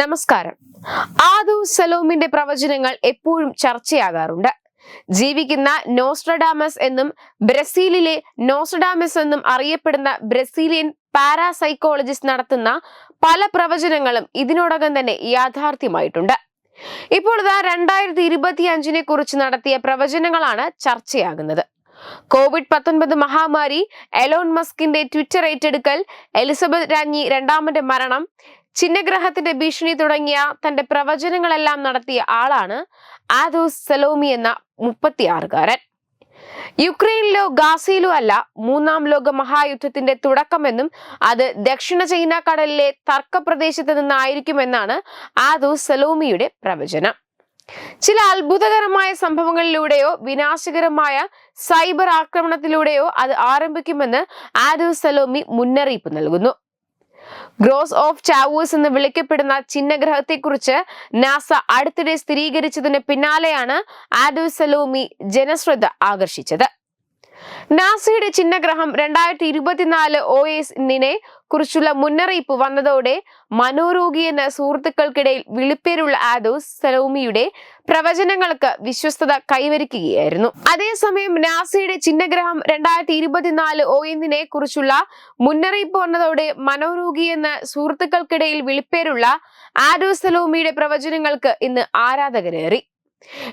നമസ്കാരം. ആദു സലോമിന്റെ പ്രവചനങ്ങൾ എപ്പോഴും ചർച്ചയാകാറുണ്ട്. ജീവിക്കുന്ന നോസ്ട്രഡാമസ് എന്നും ബ്രസീലിലെ നോസ്ട്രഡാമസ് എന്നും അറിയപ്പെടുന്ന ബ്രസീലിയൻ പാരാസൈക്കോളജിസ്റ്റ് നടത്തുന്ന പല പ്രവചനങ്ങളും ഇതിനോടകം തന്നെ യാഥാർത്ഥ്യമായിട്ടുണ്ട്. ഇപ്പോൾ ഇതാ രണ്ടായിരത്തി ഇരുപത്തി അഞ്ചിനെ കുറിച്ച് നടത്തിയ പ്രവചനങ്ങളാണ് ചർച്ചയാകുന്നത്. കോവിഡ് പത്തൊൻപത് മഹാമാരി എലോൺ മസ്കിന്റെ ട്വിറ്റർ ഏറ്റെടുക്കൽ എലിസബത്ത് രാജ്ഞി രണ്ടാമന്റെ മരണം ചിഹ്നഗ്രഹത്തിന്റെ ഭീഷണി തുടങ്ങിയ തന്റെ പ്രവചനങ്ങളെല്ലാം നടത്തിയ ആളാണ് ആദോസ് സലോമി എന്ന മുപ്പത്തിയാറുകാരൻ. യുക്രൈനിലോ ഗാസയിലോ അല്ല മൂന്നാം ലോക മഹായുദ്ധത്തിന്റെ തുടക്കമെന്നും അത് ദക്ഷിണ ചൈന കടലിലെ തർക്ക പ്രദേശത്ത് നിന്നായിരിക്കുമെന്നാണ് ആദോ സലോമിയുടെ പ്രവചനം. ചില അത്ഭുതകരമായ സംഭവങ്ങളിലൂടെയോ വിനാശകരമായ സൈബർ ആക്രമണത്തിലൂടെയോ അത് ആരംഭിക്കുമെന്ന് ആദോ സലോമി മുന്നറിയിപ്പ് നൽകുന്നു. ഗ്രോസ് ഓഫ് ചാവൂസ് എന്ന് വിളിക്കപ്പെടുന്ന ചിഹ്നഗ്രഹത്തെക്കുറിച്ച് നാസ അടുത്തിടെ സ്ഥിരീകരിച്ചതിന് പിന്നാലെയാണ് ആഡുസലോമി ജനശ്രദ്ധ ആകർഷിച്ചത്. നാസയുടെ ചിഹ്നഗ്രഹം രണ്ടായിരത്തി ഇരുപത്തിനാല് ഒ എസിനെ കുറിച്ചുള്ള മുന്നറിയിപ്പ് വന്നതോടെ മനോരോഗി എന്ന സുഹൃത്തുക്കൾക്കിടയിൽ വിളിപ്പേരുള്ള ആദോസ് സലോമിയുടെ പ്രവചനങ്ങൾക്ക് വിശ്വസ്തത കൈവരിക്കുകയായിരുന്നു. അതേസമയം നാസയുടെ ചിഹ്നഗ്രഹം രണ്ടായിരത്തി ഇരുപത്തിനാല് ഒ എന്നിനെ കുറിച്ചുള്ള മുന്നറിയിപ്പ് വന്നതോടെ മനോരോഗി എന്ന സുഹൃത്തുക്കൾക്കിടയിൽ വിളിപ്പേരുള്ള ആദോസ് സലോമിയുടെ പ്രവചനങ്ങൾക്ക് ഇന്ന് ആരാധകരേറി.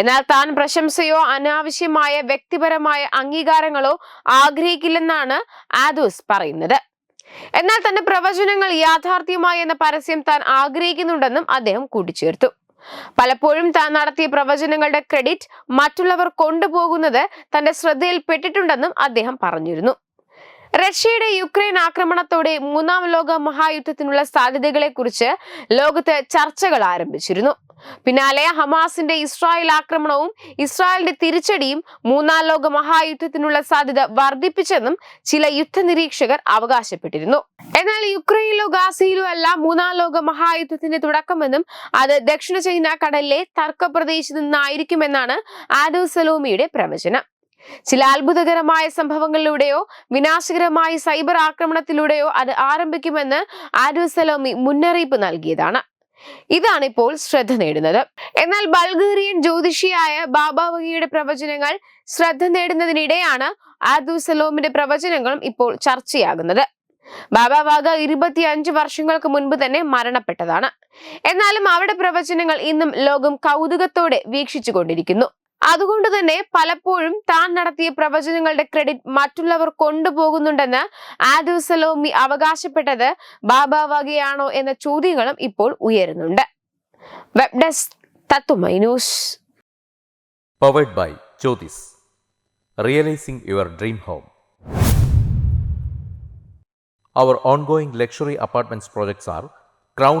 എന്നാൽ താൻ പ്രശംസയോ അനാവശ്യമായ വ്യക്തിപരമായ അംഗീകാരങ്ങളോ ആഗ്രഹിക്കില്ലെന്നാണ് ആദോസ് പറയുന്നത്. എന്നാൽ തന്റെ പ്രവചനങ്ങൾ യാഥാർത്ഥ്യമായി എന്ന പരസ്യം താൻ ആഗ്രഹിക്കുന്നുണ്ടെന്നും അദ്ദേഹം കൂട്ടിച്ചേർത്തു. പലപ്പോഴും താൻ നടത്തിയ പ്രവചനങ്ങളുടെ ക്രെഡിറ്റ് മറ്റുള്ളവർ കൊണ്ടുപോകുന്നത് തന്റെ ശ്രദ്ധയിൽപ്പെട്ടിട്ടുണ്ടെന്നും അദ്ദേഹം പറഞ്ഞിരുന്നു. റഷ്യയുടെ യുക്രൈൻ ആക്രമണത്തോടെ മൂന്നാം ലോക മഹായുദ്ധത്തിനുള്ള സാധ്യതകളെക്കുറിച്ച് ലോകത്ത് ചർച്ചകൾ ആരംഭിച്ചിരുന്നു. പിന്നാലെ ഹമാസിന്റെ ഇസ്രായേൽ ആക്രമണവും ഇസ്രായേലിന്റെ തിരിച്ചടിയും മൂന്നാം ലോക മഹായുദ്ധത്തിനുള്ള സാധ്യത വർദ്ധിപ്പിച്ചെന്നും ചില യുദ്ധ നിരീക്ഷകർ അവകാശപ്പെട്ടിരുന്നു. എന്നാൽ യുക്രൈനിലോ ഗാസയിലോ അല്ല മൂന്നാം ലോക മഹായുദ്ധത്തിന്റെ തുടക്കമെന്നും അത് ദക്ഷിണ ചൈന കടലിലെ തർക്ക പ്രദേശത്ത് നിന്നായിരിക്കുമെന്നാണ് ആഡോ സലോമിയുടെ പ്രവചനം. ചില അത്ഭുതകരമായ സംഭവങ്ങളിലൂടെയോ വിനാശകരമായ സൈബർ ആക്രമണത്തിലൂടെയോ അത് ആരംഭിക്കുമെന്ന് ആരുസലോമി സലോമി മുന്നറിയിപ്പ് നൽകിയതാണ്. ഇതാണ് ഇപ്പോൾ ശ്രദ്ധ നേടുന്നത്. എന്നാൽ ബൾഗേറിയൻ ജ്യോതിഷിയായ ബാബാവകിയുടെ പ്രവചനങ്ങൾ ശ്രദ്ധ നേടുന്നതിനിടെയാണ് ആദു സലോമിന്റെ പ്രവചനങ്ങളും ഇപ്പോൾ ചർച്ചയാകുന്നത്. ബാബാവാഗ ഇരുപത്തി അഞ്ച് വർഷങ്ങൾക്ക് മുൻപ് തന്നെ മരണപ്പെട്ടതാണ്. എന്നാലും അവരുടെ പ്രവചനങ്ങൾ ഇന്നും ലോകം കൗതുകത്തോടെ വീക്ഷിച്ചു കൊണ്ടിരിക്കുന്നു അതുകൊണ്ട് തന്നെ പലപ്പോഴും താൻ നടത്തിയ പ്രവചനങ്ങളുടെ ക്രെഡിറ്റ് മറ്റുള്ളവർ കൊണ്ടുപോകുന്നുണ്ടെന്ന് ആദു സലോമി അവകാശപ്പെട്ടത് ബാബ വകയാണോ എന്ന ചോദ്യങ്ങളും ഇപ്പോൾ ഉയരുന്നുണ്ട്. വെബ് ഡെസ്ക് തത്തുമൈ news powered by Jyothis realising your dream home Our ongoing luxury apartments projects are Crown